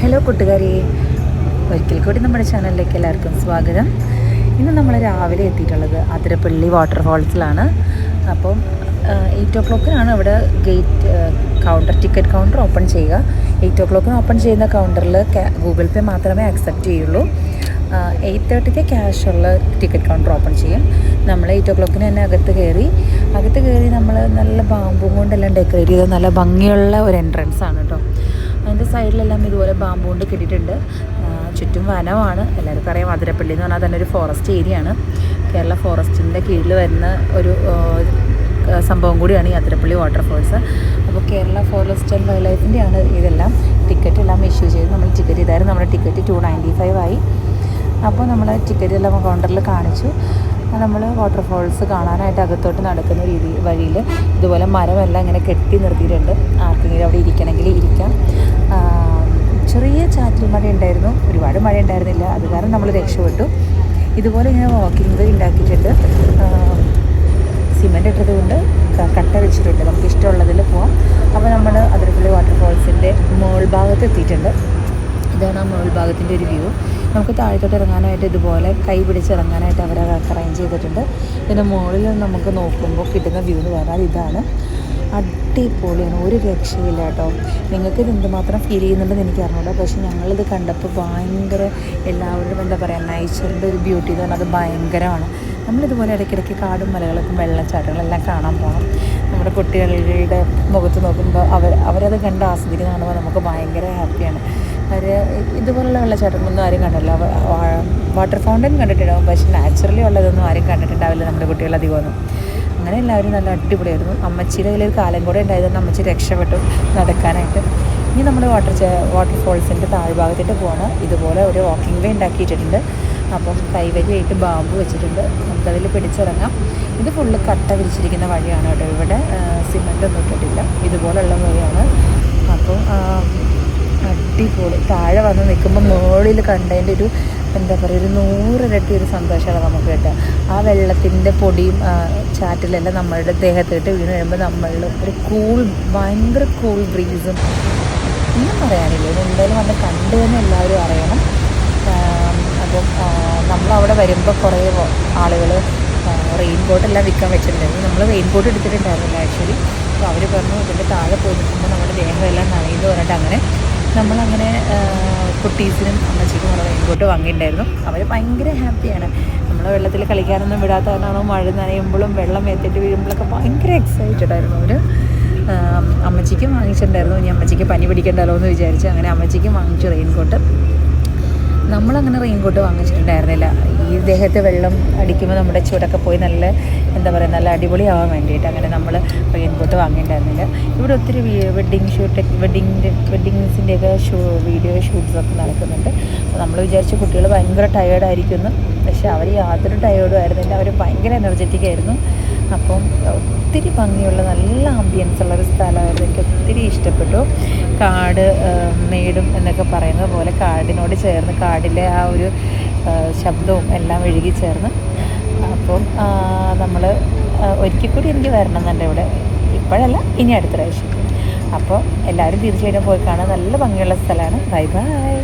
Hello കൂട്ടുകാരി. ഒരിക്കൽ കൂടി നമ്മുടെ ചാനലിലേക്ക് എല്ലാവർക്കും സ്വാഗതം. ഇന്ന് നമ്മൾ രാവിലെ എത്തിയിട്ടുള്ളത് അതിരപ്പള്ളി വാട്ടർഫാൾസിലാണ് അപ്പം എയ്റ്റ് ഒ ക്ലോക്കിനാണ് ഇവിടെ gate counter ticket counter open ചെയ്യുക. എയ്റ്റ് ഒ ക്ലോക്കിന് ഓപ്പൺ ചെയ്യുന്ന കൗണ്ടറിൽ ഗൂഗിൾ പേ മാത്രമേ അക്സെപ്റ്റ് ചെയ്യുള്ളൂ. എയ്റ്റ് തേർട്ടിക്ക് ക്യാഷ് ഉള്ള ടിക്കറ്റ് കൗണ്ടർ ഓപ്പൺ ചെയ്യും. നമ്മൾ എയ്റ്റ് ഒ ക്ലോക്കിന് തന്നെ അകത്ത് കയറി. അകത്ത് കയറി നമ്മൾ നല്ല ബാമ്പും കൊണ്ടെല്ലാം ഡെക്കറേറ്റ് ചെയ്ത് നല്ല ഭംഗിയുള്ള ഒരു എൻട്രൻസ് ആണ് കേട്ടോ അതിന്റെ സൈഡിലെല്ലാം ഇതുപോലെ ബാമ്പു കൊണ്ട് കെട്ടിയിട്ടുണ്ട്. ചുറ്റും വനമാണ്. എല്ലാവർക്കും അറിയാം അതിരപ്പള്ളി എന്ന് പറഞ്ഞാൽ തന്നെ ഒരു ഫോറസ്റ്റ് ഏരിയ ആണ്. കേരള ഫോറസ്റ്റിന്റെ കീഴിൽ വരുന്ന ഒരു സംഭവം കൂടിയാണ് ഈ അതിരപ്പള്ളി വാട്ടർഫോൾസ് അപ്പോൾ കേരള ഫോറസ്റ്റ് ആൻഡ് വൈൽഡ് ലൈഫിന്റെ ആണ് ഇതെല്ലാം. ടിക്കറ്റ് എല്ലാം ഇഷ്യൂ ചെയ്ത് നമ്മൾ ടിക്കറ്റ് ചെയ്തായിരുന്നു. നമ്മുടെ ടിക്കറ്റ് ടു നയന്റി ഫൈവ് ആയി. അപ്പോൾ നമ്മൾ ടിക്കറ്റ് എല്ലാം കൗണ്ടറിൽ കാണിച്ചു. നമ്മൾ വാട്ടർഫോൾസ് കാണാനായിട്ട് അകത്തോട്ട് നടക്കുന്ന രീതി വഴിയിൽ ഇതുപോലെ മരമെല്ലാം ഇങ്ങനെ കെട്ടി നിർത്തിയിട്ടുണ്ട്. ആർക്കെങ്കിലും അവിടെ ഇരിക്കണമെങ്കിൽ ഇരിക്കാം. ചെറിയ ചാറ്റൽ മഴ ഉണ്ടായിരുന്നു ഒരുപാട് മഴ ഉണ്ടായിരുന്നില്ല അത് കാരണം നമ്മൾ രക്ഷപ്പെട്ടു. ഇതുപോലെ ഇങ്ങനെ വാക്കിംഗ് വേ ഉണ്ടാക്കിയിട്ടുണ്ട്. സിമെന്റ് ഇട്ടത് കൊണ്ട് കട്ട വെച്ചിട്ടുണ്ട്. നമുക്ക് ഇഷ്ടമുള്ളതിൽ പോവാം. അപ്പോൾ നമ്മൾ അതിരപ്പള്ളി വാട്ടർഫോൾസിന്റെ മുകൾ ഭാഗത്ത് എത്തിയിട്ടുണ്ട്. ഇതാണ് ആ മുകൾ ഭാഗത്തിന്റെ ഒരു വ്യൂ നമുക്ക് താഴത്തോട്ട് ഇറങ്ങാനായിട്ട് ഇതുപോലെ കൈ പിടിച്ച് ഇറങ്ങാനായിട്ട് അവർ അറേഞ്ച് ചെയ്തിട്ടുണ്ട്. പിന്നെ മുകളിൽ നമുക്ക് നോക്കുമ്പോൾ കിട്ടുന്ന വ്യൂ എന്ന് പറഞ്ഞാൽ ഇതാണ്. അടിപൊളിയാണ്. ഒരു രക്ഷയില്ല കേട്ടോ. നിങ്ങൾക്ക് ഇത് എന്തുമാത്രം ഫീൽ ചെയ്യുന്നുണ്ടെന്ന് എനിക്ക് അറിഞ്ഞൂടാ. പക്ഷേ ഞങ്ങളിത് കണ്ടപ്പോൾ ഭയങ്കര എല്ലാവരുടെയും എന്താ പറയുക നേച്ചറിന്റെ ഒരു ബ്യൂട്ടി എന്ന് പറഞ്ഞാൽ അത് ഭയങ്കരമാണ്. നമ്മളിതുപോലെ ഇടയ്ക്കിടയ്ക്ക് കാടും മലകളൊക്കെ വെള്ളച്ചാട്ടങ്ങളെല്ലാം കാണാൻ പോകണം നമ്മുടെ കുട്ടികളുടെ മുഖത്ത് നോക്കുമ്പോൾ അവർ അവരത് കണ്ട് ആസ്വദിക്കുന്നതാണ് നമുക്ക് ഭയങ്കര ഹാപ്പിയാണ് അവർ ഇതുപോലുള്ള വെള്ളച്ചാട്ടങ്ങളൊന്നും ആരും കണ്ടില്ല വാട്ടർ ഫൗണ്ടൻ കണ്ടിട്ടുണ്ടാവും. പക്ഷെ നാച്ചുറലി ഉള്ളതൊന്നും ആരും കണ്ടിട്ടുണ്ടാവില്ല നമ്മുടെ കുട്ടികൾ അധികമൊന്നും. അങ്ങനെ എല്ലാവരും നല്ല അടിപൊളിയായിരുന്നു. അമ്മച്ചിയുടെ കയ്യിൽ കാലം കൂടെ ഉണ്ടായതുകൊണ്ട് അമ്മച്ചി രക്ഷപ്പെട്ടു നടക്കാനായിട്ട്. ഇനി നമ്മൾ വാട്ടർ വാട്ടർഫോൾസിന്റെ താഴ്ഭാഗത്തിട്ട് പോകണം ഇതുപോലെ ഒരു വാക്കിംഗ് വേ ഉണ്ടാക്കിയിട്ടുണ്ട് അപ്പം കൈവരിയായിട്ട് ബാമ്പ് വെച്ചിട്ടുണ്ട്. നമുക്കതിൽ പിടിച്ചിറങ്ങാം. ഇത് ഫുള്ള് കട്ട വിരിച്ചിരിക്കുന്ന വഴിയാണ് കേട്ടോ. ഇവിടെ സിമെന്റ് ഒന്നും ഇട്ടിട്ടില്ല. ഇതുപോലുള്ള വഴിയാണ്. അപ്പോൾ അടിപൊളി താഴെ വന്ന് നിൽക്കുമ്പോൾ മുകളിൽ കണ്ടതിന്റെ ഒരു എന്താ പറയുക ഒരു നൂറിരട്ടി ഒരു സന്തോഷമാണ് നമുക്ക് കിട്ടുക ആ വെള്ളത്തിന്റെ പൊടിയും ചാറ്റിലെല്ലാം നമ്മളുടെ ദേഹത്തിട്ട് വീണ് കഴിയുമ്പോൾ നമ്മളിൽ ഒരു കൂൾ ഭയങ്കര കൂൾ ബ്രീസും. ഒന്നും പറയാനില്ല. എന്തായാലും വന്ന് കണ്ടു എല്ലാവരും അറിയണം. അപ്പം നമ്മളവിടെ വരുമ്പോൾ കുറേ ആളുകൾ റെയിൻ കോട്ടെല്ലാം വിൽക്കാൻ വെച്ചിട്ടുണ്ടായിരുന്നു നമ്മൾ റെയിൻ കോട്ട് എടുത്തിട്ടുണ്ടായിരുന്നില്ല ആക്ച്വലി അപ്പോൾ അവർ പറഞ്ഞു ഇതിന്റെ താഴെ പോയി നിൽക്കുമ്പോൾ നമ്മുടെ ദേഹമെല്ലാം നനയുന്നു പറഞ്ഞിട്ട് അങ്ങനെ നമ്മളങ്ങനെ കുട്ടീസിനും അമ്മച്ചിക്കും ഉള്ള ഇങ്ങോട്ട് കോട്ട് വാങ്ങിയിട്ടുണ്ടായിരുന്നു അവർ ഭയങ്കര ഹാപ്പിയാണ്. നമ്മൾ വെള്ളത്തിൽ കളിക്കാനൊന്നും വിടാത്ത കാരണമാണോ മഴ നനയുമ്പോഴും വെള്ളം എത്തിയിട്ട് വീഴുമ്പോഴൊക്കെ ഭയങ്കര എക്സൈറ്റഡ് ആയിരുന്നു അവർ അമ്മച്ചിക്കും വാങ്ങിച്ചിട്ടുണ്ടായിരുന്നു. ഇനി അമ്മച്ചിക്ക് പനി പിടിക്കണ്ടല്ലോ എന്ന് വിചാരിച്ച് അങ്ങനെ അമ്മച്ചിക്കും വാങ്ങിച്ചു റെയിൻകോട്ട് നമ്മളങ്ങനെ റെയിൻകോട്ട് വാങ്ങിച്ചിട്ടുണ്ടായിരുന്നില്ല. ഈ ദേഹത്ത് വെള്ളം അടിക്കുമ്പോൾ നമ്മുടെ ചൂടൊക്കെ പോയി നല്ല എന്താ പറയുക നല്ല അടിപൊളിയാവാൻ വേണ്ടിയിട്ട് അങ്ങനെ നമ്മൾ റെയിൻകോട്ട് വാങ്ങിയിട്ടുണ്ടായിരുന്നില്ല. ഇവിടെ ഒത്തിരി വെഡ്ഡിങ് ഷൂട്ട് വെഡ്ഡിങ്ങിന്റെ വെഡ്ഡിങ്സിന്റെയൊക്കെ ഷൂ വീഡിയോ ഷൂട്ട്സൊക്കെ നടക്കുന്നുണ്ട്. നമ്മൾ വിചാരിച്ച കുട്ടികൾ ഭയങ്കര ടയേർഡായിരിക്കുന്നു പക്ഷേ അവർ യാതൊരു ടയേർഡും ആയിരുന്നില്ല. അവർ ഭയങ്കര എനർജറ്റിക് ആയിരുന്നു. അപ്പം ഒത്തിരി ഭംഗിയുള്ള നല്ല ആംബിയൻസ് ഉള്ളൊരു സ്ഥലമായിരുന്നു. എനിക്ക് ഒത്തിരി ഇഷ്ടപ്പെട്ടു. കാട് നേടും എന്നൊക്കെ പറയുന്നത് പോലെ കാടിനോട് ചേർന്ന് കാടിലെ ആ ഒരു ശബ്ദവും എല്ലാം ഒഴുകി ചേർന്ന്. അപ്പം നമ്മൾ ഒരിക്കൽ കൂടി എനിക്ക് വരണം എന്നുണ്ട് ഇവിടെ. ഇപ്പോഴല്ല ഇനി അടുത്ത പ്രാവശ്യം. അപ്പോൾ എല്ലാവരും തീർച്ചയായിട്ടും പോയി കാണാൻ നല്ല ഭംഗിയുള്ള സ്ഥലമാണ്. Bye bye.